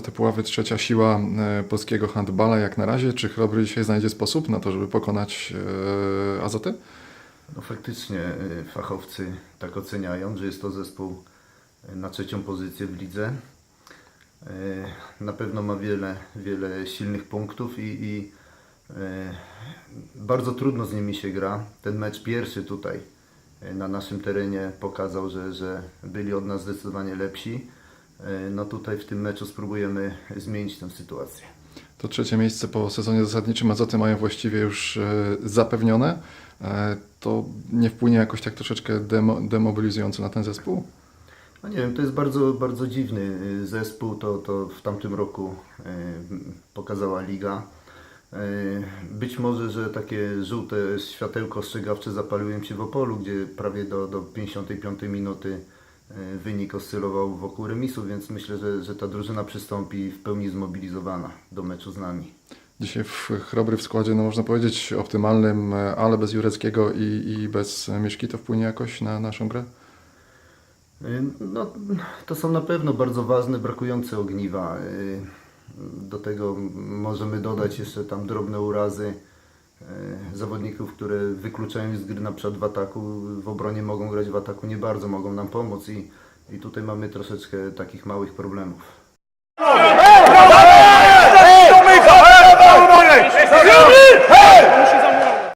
Puławy trzecia siła e, polskiego handbala jak na razie. Czy Chrobry dzisiaj znajdzie sposób na to, żeby pokonać e, Azoty? No faktycznie y, fachowcy tak oceniają, że jest to zespół na trzecią pozycję w lidze. Na pewno ma wiele, wiele silnych punktów i, i bardzo trudno z nimi się gra. Ten mecz pierwszy tutaj na naszym terenie pokazał, że, że byli od nas zdecydowanie lepsi. Y, No tutaj w tym meczu spróbujemy zmienić tę sytuację. To trzecie miejsce po sezonie zasadniczym Azoty mają właściwie już e, zapewnione. E, To nie wpłynie jakoś tak troszeczkę demo, demobilizująco na ten zespół? No nie wiem, to jest bardzo, bardzo dziwny zespół, to, to w tamtym roku pokazała liga. Być może, że takie żółte światełko ostrzegawcze zapaliło im się w Opolu, gdzie prawie do, do 55 minuty wynik oscylował wokół remisu, więc myślę, że, że ta drużyna przystąpi w pełni zmobilizowana do meczu z nami. Dzisiaj w Chrobry w składzie, no można powiedzieć, optymalnym, e, ale bez Jureckiego i, i bez e, Mieszki to wpłynie jakoś na naszą grę? Y, No, to są na pewno bardzo ważne, brakujące ogniwa. Do tego możemy dodać jeszcze tam drobne urazy zawodników, które wykluczają z gry na przykład w ataku. W obronie mogą grać w ataku, nie bardzo mogą nam pomóc i, i tutaj mamy troszeczkę takich małych problemów.